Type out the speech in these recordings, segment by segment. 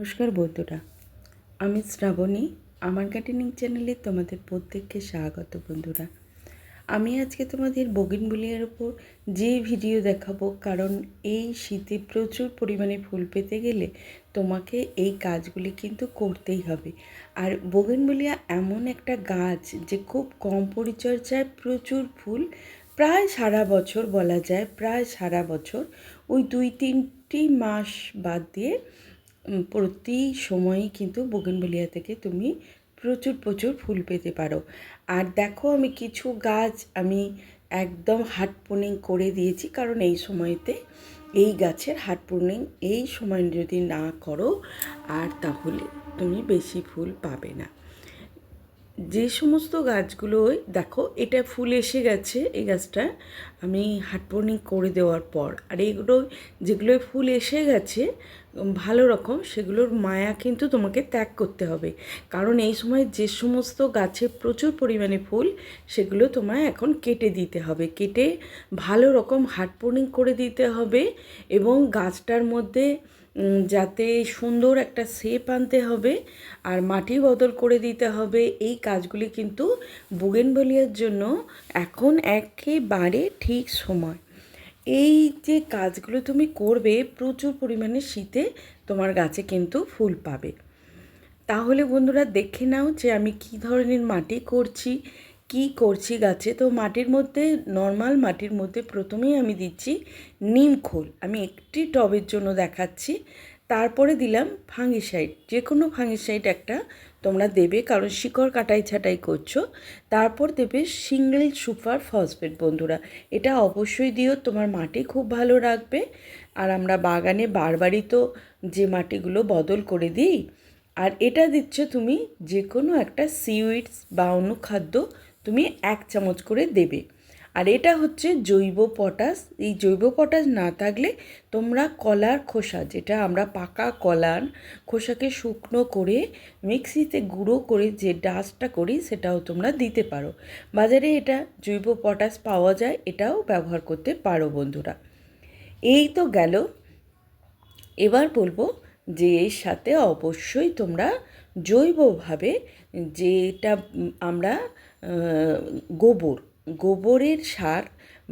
নমস্কার বন্ধুরা, আমি শ্রাবণী, আমার গার্ডেনিং চ্যানেলে তোমাদের প্রত্যেককে স্বাগত বন্ধুরা। আমি আজকে তোমাদের বগিনবুলিয়ার উপর যে ভিডিও দেখাবো, কারণ এই শীতে প্রচুর পরিমাণে ফুল পেতে গেলে তোমাকে এই কাজগুলি কিন্তু করতেই হবে। আর বগিনবুলিয়া এমন একটা গাছ যে খুব কম পরিচর্যায় প্রচুর ফুল, প্রায় সারা বছর বলা যায়, প্রায় সারা বছর, ওই দুই তিনটি মাস বাদ দিয়ে প্রতি সময়ই কিন্তু বোগেনবেলিয়া থেকে তুমি প্রচুর প্রচুর ফুল পেতে পারো। আর দেখো আমি কিছু গাছ আমি একদম হাট করে দিয়েছি, কারণ এই সময়তে এই গাছের হাট এই সময় যদি না করো, আর তাহলে তুমি বেশি ফুল পাবে না। যে সমস্ত গাছগুলোই, দেখো, এটা ফুল এসে গেছে এই গাছটা, আমি হাটপর্নিং করে দেওয়ার পর। আর এগুলো যেগুলো ফুল এসে গেছে ভালো রকম, সেগুলোর মায়া কিন্তু তোমাকে ত্যাগ করতে হবে। কারণ এই সময় যে সমস্ত গাছে প্রচুর পরিমাণে ফুল, সেগুলো তোমায় এখন কেটে দিতে হবে। কেটে ভালো রকম হাটপর্নিং করে দিতে হবে এবং গাছটার মধ্যে যাতে সুন্দর একটা শেপ আনতে হবে আর মাটি বদল করে দিতে হবে। এই কাজগুলি কিন্তু বুগেনভেলিয়ার জন্য এখন একেবারে ঠিক সময়। এই যে কাজগুলো তুমি করবে, প্রচুর পরিমাণে শীতে তোমার গাছে কিন্তু ফুল পাবে। তাহলে বন্ধুরা দেখে নাও যে আমি কি ধরনের মাটি করছি কি করছি গাছে? তো মাটির মধ্যে নর্মাল মাটির মধ্যে প্রথমেই আমি দিচ্ছি নিম খোল। আমি একটি টবের জন্য দেখাচ্ছি। তারপরে দিলাম ফাঙ্গিসাইড। যে কোনো ফাঙ্গিসাইড একটা তোমরা দেবে, কারণ শিকড় কাটাই ছাটাই করছ। তারপর দেবে সিঙ্গেল সুপার ফসফেট বন্ধুরা। এটা অবশ্যই দিও, তোমার মাটি খুব ভালো রাখবে। আর আমরা বাগানে বারবারই তো যে মাটিগুলো বদল করে দিই। আর এটা দিচ্ছ তুমি যে কোনো একটা সিউইডস বা অনুখাদ্য তুমি এক চামচ করে দেবে। আর এটা হচ্ছে জৈব পটাশ। এই জৈব পটাশ না থাকলে তোমরা কলার খোসা, যেটা আমরা পাকা কলার খোসাকে শুকনো করে মিক্সিতে গুঁড়ো করে যে ডাস্টটা করি, সেটাও তোমরা দিতে পারো। বাজারে এটা জৈব পটাশ পাওয়া যায়, এটাও ব্যবহার করতে পারো বন্ধুরা। এই তো গেল। এবার বলব যে এর সাথে অবশ্যই তোমরা জৈবভাবে যেটা আমরা গোবর। গোবরের সার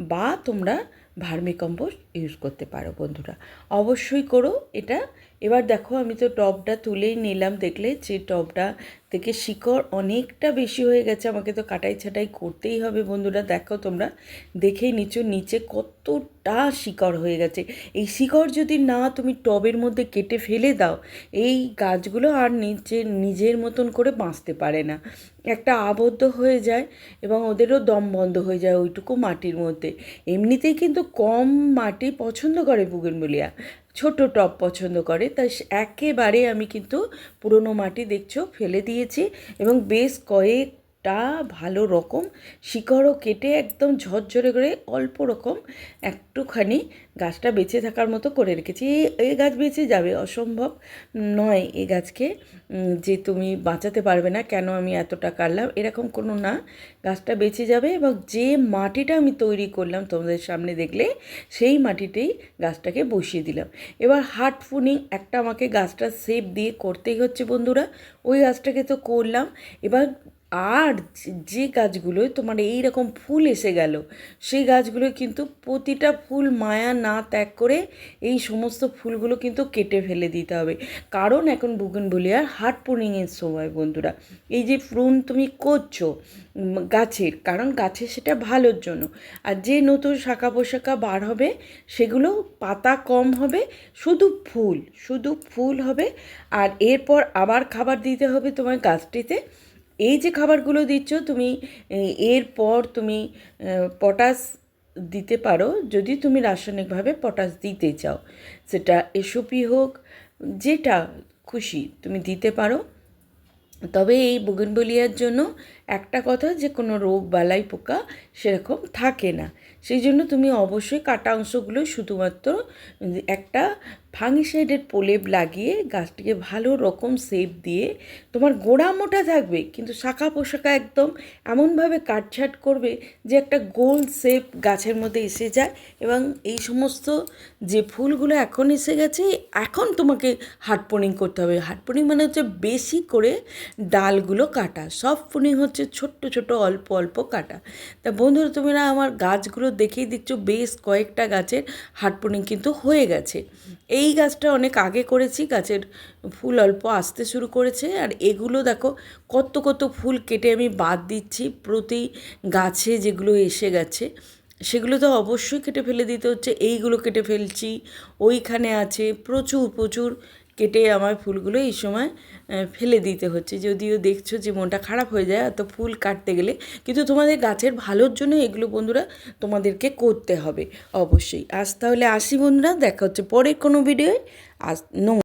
বা তোমরা ভার্মিকম্পোস্ট ইউজ করতে পারো বন্ধুরা। অবশ্যই করো এটা। এবার দেখো, আমি তো টবটা তুলেই নিলাম। দেখলে যে টবটা থেকে শিকড় অনেকটা বেশি হয়ে গেছে। আমাকে তো কাটাই ছাটাই করতেই হবে বন্ধুরা। দেখো তোমরা দেখেই নিচু, নিচে কতটা শিকড় হয়ে গেছে। এই শিকড় যদি না তুমি টবের মধ্যে কেটে ফেলে দাও, এই গাছগুলো আর নিচে, নিজের মতন করে বাঁচতে পারে না। একটা আবদ্ধ হয়ে যায় এবং ওদেরও দম বন্ধ হয়ে যায় ওইটুকু মাটির মধ্যে। এমনিতেই কিন্তু কম মাটি পছন্দ করে বুগেনবেলিয়া ছোট টপ পছন্দ করে। তাই একেবারে আমি কিন্তু পুরনো মাটি দেখছ, ফেলে দিয়েছি এবং বেশ কয়েকটা ভালো রকম, শিকড়ও কেটে একদম ঝরঝরে করে অল্প রকম একটুখানি গাছটা বেঁচে থাকার মতো করে রেখেছি। এই- গাছ বেঁচে যাবে, অসম্ভব নয় এই গাছকে যে তুমি বাঁচাতে পারবে না, কেন আমি এতটা কাটলাম, এরকম কোনো না। গাছটা বেঁচে যাবে এবং যে মাটিটা আমি তৈরি করলাম তোমাদের সামনে দেখলে, সেই মাটিতেই গাছটাকে বসিয়ে দিলাম। এবার হার্ট ফুনিং একটা আমাকে গাছটা শেপ দিয়ে করতেই হচ্ছে বন্ধুরা, ওই গাছটাকে তো করলাম। এবার আর যে- যে গাছগুলো তোমার এই রকম ফুল এসে গেল, সেই গাছগুলো কিন্তু প্রতিটা ফুল মায়া না ত্যাগ করে এই সমস্ত ফুলগুলো কিন্তু কেটে ফেলে দিতে হবে। কারণ এখন বুগনভুলিয়ার হার্ট পুনিংয়ের সময় বন্ধুরা, এই যে প্রুন তুমি করছ গাছের, কারণ গাছের সেটা ভালোর জন্য। আর যে নতুন শাখা পোশাখা বার হবে, সেগুলো পাতা কম হবে, শুধু ফুল শুধু ফুল হবে, আর এরপর আবার খাবার দিতে হবে তোমার গাছটিতে। এই যে খাবারগুলো দিচ্ছ, তুমি এরপর তুমি পটাশ দিতে পারো, যদি তুমি রাসায়নিকভাবে পটাশ দিতে চাও। সেটা এসপি হোক, যেটা খুশি তুমি দিতে পারো। তবে এই বুগনবলিয়ার জন্য একটা কথা যে কোনো রোগ, বালাই, পোকা সেরকম থাকে না। সেই জন্য তুমি অবশ্যই কাটা অংশগুলো শুধুমাত্র একটা ফাঙ্গিসাইডের প্রলেপ লাগিয়ে গাছটিকে ভালো রকম শেপ দিয়ে তোমার গোড়া মোটা থাকবে, কিন্তু শাখা পোশাকা একদম এমনভাবে কাটছাট করবে যে একটা গোল শেপ গাছের মধ্যে এসে যায় এবং এই সমস্ত যে ফুলগুলো এখন এসে গেছে, এখন তোমাকে হাটপনিং করতে হবে। হাটপনিং মানে হচ্ছে বেশি করে ডালগুলো কাটা। সব ফুনিং হচ্ছে ছোট্ট ছোট অল্প অল্প কাটা। তা বন্ধুরা তোমরা আমার গাছগুলো দেখেই দেখছ, বেশ কয়েকটা গাছের হাটপনিং কিন্তু হয়ে গেছে। এই গাছটা অনেক আগে করেছি, গাছের ফুল অল্প আসতে শুরু করেছে, আর এগুলো দেখো, কত কত ফুল কেটে আমি বাদ দিচ্ছি, প্রতি গাছে যেগুলো এসে গেছে, সেগুলো তো অবশ্যই কেটে ফেলে দিতে হচ্ছে, এইগুলো কেটে ফেলছি, ওইখানে আছে, প্রচুর প্রচুর কেটে আমার ফুলগুলো এই সময় ফেলে দিতে হচ্ছে। যদিও দেখছ যে মনটা খারাপ হয়ে যায় এত ফুল কাটতে গেলে। কিন্তু তোমাদের গাছের ভালোর জন্য এগুলো বন্ধুরা তোমাদেরকে করতে হবে অবশ্যই। আজ তাহলে আসি বন্ধুরা, দেখা হচ্ছে পরের কোনো ভিডিওয় আজ নম